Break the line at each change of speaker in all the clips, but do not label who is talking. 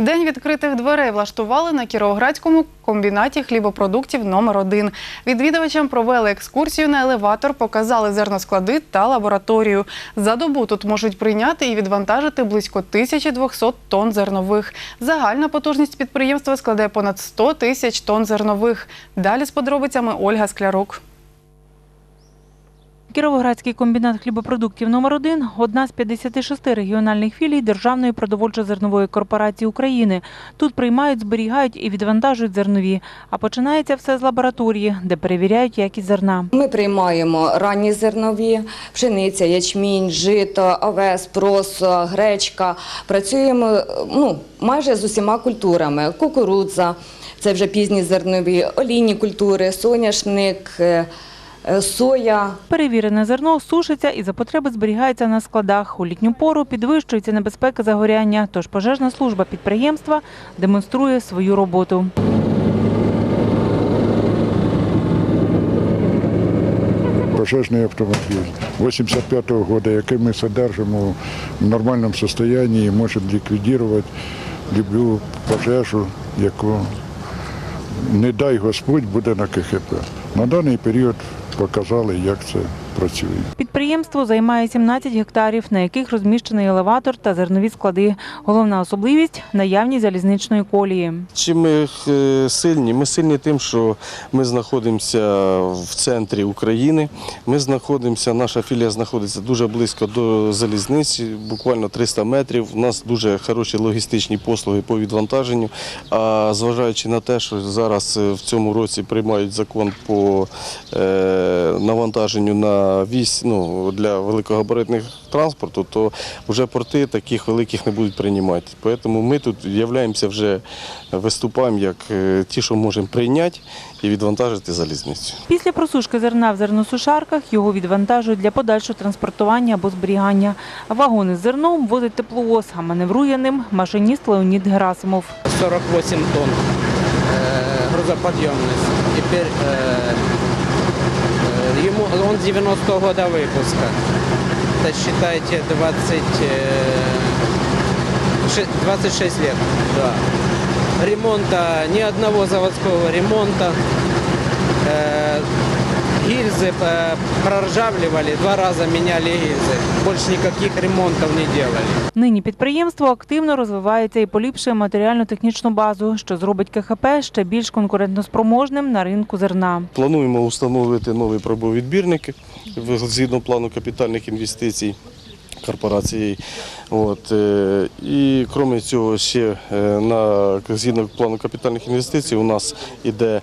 День відкритих дверей влаштували на Кіровоградському комбінаті хлібопродуктів номер 1 Відвідувачам провели екскурсію на елеватор, показали зерносклади та лабораторію. За добу тут можуть прийняти і відвантажити близько 1200 тонн зернових. Загальна потужність підприємства складає понад 100 тисяч тонн зернових. Далі з подробицями Ольга Склярук.
Кіровоградський комбінат хлібопродуктів номер 1 одна з 56 регіональних філій Державної продовольчо-зернової корпорації України. Тут приймають, зберігають і відвантажують зернові. А починається все з лабораторії, де перевіряють якість зерна.
Ми приймаємо ранні зернові, пшениця, ячмінь, жито, овес, просо, гречка. Працюємо ну, майже з усіма культурами. Кукурудза, це вже пізні зернові, олійні культури, соняшник, е, соя.
Перевірене зерно сушиться і за потреби зберігається на складах. У літню пору підвищується небезпека загоряння, тож пожежна служба підприємства демонструє свою роботу.
пожежний автомобіль 85-го року, який ми содержимо в нормальному стані і можемо ліквідувати любу пожежу, яку, не дай Господь, буде на КХП. На даний період показали, як це працює.
Підприємство займає 17 гектарів, на яких розміщений елеватор та зернові склади. Головна особливість наявність залізничної колії.
Чим ми е, сильні? Ми сильні тим, що ми знаходимося в центрі України. Ми знаходимося, наша філія знаходиться дуже близько до залізниці, буквально 300 метрів. У нас дуже хороші логістичні послуги по відвантаженню. А зважаючи на те, що зараз е, в цьому році приймають закон по е, навантаженню на вісь ну, для великогабаритних транспорту, то вже порти таких великих не будуть приймати. Тому ми тут являємося вже виступаємо як е, ті, що можемо прийняти і відвантажити залізницю.
Після просушки зерна в зерносушарках його відвантажують для подальшого транспортування або зберігання. Вагони з зерном возить тепловоз, а маневрує ним машиніст Леонід Герасимов.
48 тонн э, грузоподъемность. Э, э, он 90-го года выпуска. Это считайте 20, э, ше- 26 лет. Да. Ремонта, ни одного заводского ремонта. Э, гильзы э, проржавливали, два раза меняли гильзы. Больше никаких ремонтов не делали.
Нині підприємство активно розвивається і поліпшує матеріально-технічну базу, що зробить КХП ще більш конкурентоспроможним на ринку зерна.
Плануємо встановити нові пробовідбірники в- згідно плану капітальних інвестицій корпорації. От, е, і крім цього, ще е, на згідно плану капітальних інвестицій у нас іде.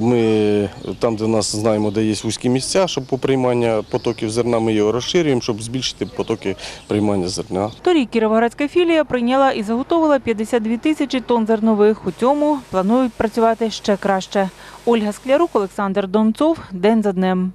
ми там, де нас знаємо, де є вузькі місця, щоб по приймання потоків зерна, ми його розширюємо, щоб збільшити потоки приймання зерна.
Торік Кіровоградська філія прийняла і заготовила 52 тисячі тонн зернових. У цьому планують працювати ще краще. Ольга Склярук, Олександр Донцов. День за днем.